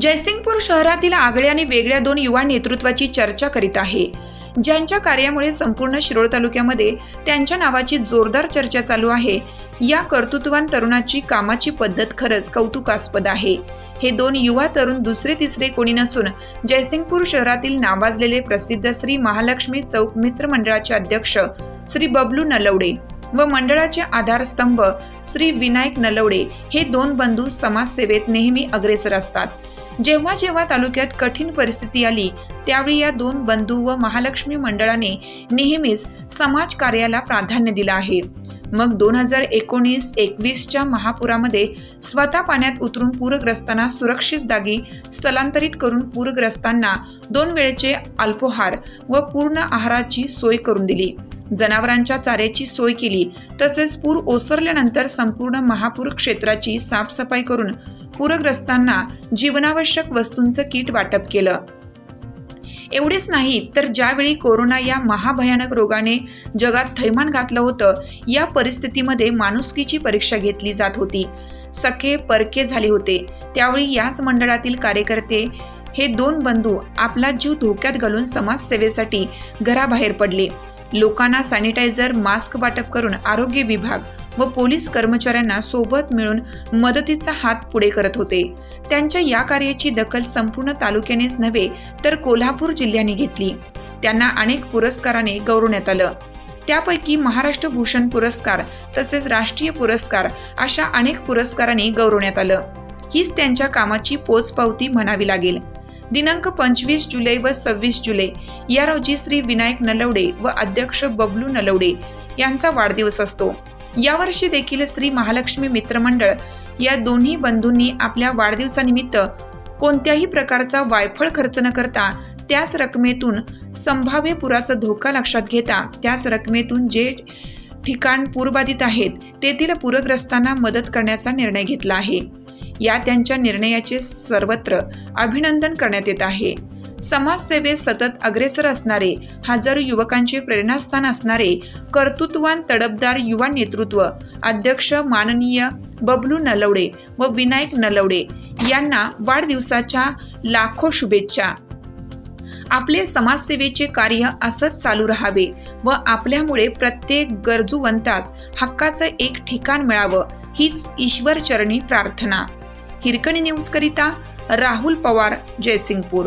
जयसिंगपूर शहरातील आगळ्या आणि वेगळ्या दोन युवा नेतृत्वाची चर्चा करीत आहे. ज्यांच्या कार्यामुळे संपूर्ण शिरोळ तालुक्यामध्ये त्यांच्या नावाची जोरदार चर्चा चालू आहे. या कर्तृत्वान तरुणाची कामाची पद्धत खरंच कौतुकास्पद आहे. हे दोन युवा तरुण दुसरे तिसरे कोणी नसून जयसिंगपूर शहरातील नावाजलेले प्रसिद्ध श्री महालक्ष्मी चौक मित्र मंडळाचे अध्यक्ष श्री बबलू नलवडे व मंडळाचे आधारस्तंभ श्री विनायक नलवडे हे दोन बंधू समाजसेवेत नेहमी अग्रेसर असतात. जेव्हा जेव्हा तालुक्यात कठीण परिस्थिती आली त्यावेळी या दोन बंधू व महालक्ष्मी मंडळाने नेहमीच समाज कार्याला प्राधान्य दिलं आहे. मग दोन हजार एकोणीस एकवीसच्या महापुरामध्ये स्वतः पाण्यात उतरून पूरग्रस्तांना सुरक्षित जागी स्थलांतरित करून पूरग्रस्तांना दोन वेळेचे अल्पोहार व पूर्ण आहाराची सोय करून दिली. जनावरांच्या चाऱ्याची सोय केली तसेच पूर ओसरल्यानंतर संपूर्ण महापूर क्षेत्राची साफसफाई करून पूरग्रस्तांना जीवनावश्यक वस्तूंचं किट वाटप केलं. एवढेच नाही तर ज्यावेळी कोरोना या महाभयानक रोगाने जगात थैमान घातलं होतं या परिस्थितीमध्ये माणुसकीची परीक्षा घेतली जात होती. सखे परके झाले होते. त्यावेळी याच मंडळातील कार्यकर्ते हे दोन बंधू आपला जीव धोक्यात घालून समाजसेवेसाठी घराबाहेर पडले. लोकांना सॅनिटायझर मास्क वाटप करून आरोग्य विभाग व पोलीस कर्मचाऱ्यांना सोबत मिळून मदतीचा हात पुढे करत होते. त्यांच्या या कार्याची दखल संपूर्ण तालुक्यानेच नव्हे तर कोल्हापूर जिल्ह्याने घेतली. त्यांना अनेक पुरस्काराने गौरवण्यात आलं. त्यापैकी महाराष्ट्र भूषण पुरस्कार तसेच राष्ट्रीय पुरस्कार अशा अनेक पुरस्कारांनी गौरवण्यात आलं. हीच त्यांच्या कामाची पोचपावती म्हणावी लागेल. दिनांक पंचवीस जुलै व सव्वीस जुलै या रोजी श्री विनायक नलवडे व अध्यक्ष बबलू नलवडे यांचा वाढदिवस असतो. यावर्षी देखील श्री महालक्ष्मी मित्रमंडळ या दोन्ही बंधूंनी आपल्या वाढदिवसानिमित्त कोणत्याही प्रकारचा वायफळ खर्च न करता त्याच रकमेतून संभाव्य पुराचा धोका लक्षात घेता त्याच रकमेतून जे ठिकाण पूरबाधित आहेत तेथील पूरग्रस्तांना मदत करण्याचा निर्णय घेतला आहे. या त्यांच्या निर्णयाचे सर्वत्र अभिनंदन करण्यात येत आहे. समाजसेवेत सतत अग्रेसर असणारे हजारो युवकांचे प्रेरणास्थान असणारे कर्तृत्वान तडपदार युवा नेतृत्व अध्यक्ष माननीय बबलू नलवडे व विनायक नलवडे यांना वाढदिवसाच्या लाखो शुभेच्छा. आपले समाजसेवेचे कार्य असंच चालू राहावे व आपल्यामुळे प्रत्येक गरजूवंतास हक्काचं एक ठिकाण मिळावं हीच ईश्वर चरणी प्रार्थना. हिरकणी न्यूज करिता राहुल पवार जयसिंगपूर.